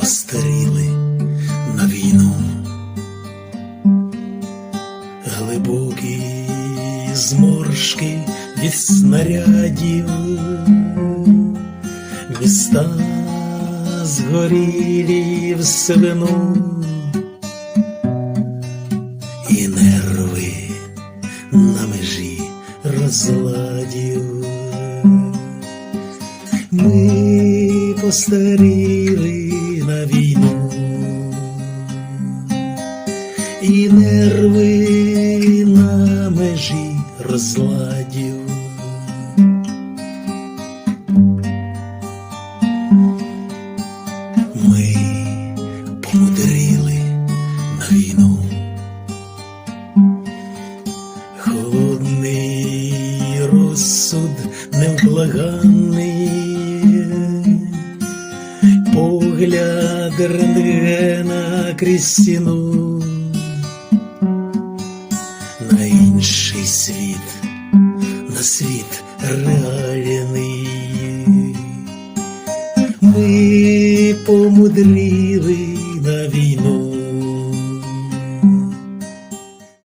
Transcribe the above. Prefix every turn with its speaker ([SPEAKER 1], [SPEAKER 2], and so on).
[SPEAKER 1] Постаріли на війну, глибокі зморшки від снарядів, міста згорілі в селену, і нерви на межі розладів. Ми постаріли. І нерви на межі розладів. Ми помудрили на війну. Холодний розсуд невблаганний, погляд рентгена крізь стіну світ реальний. Ми помудрили на війну.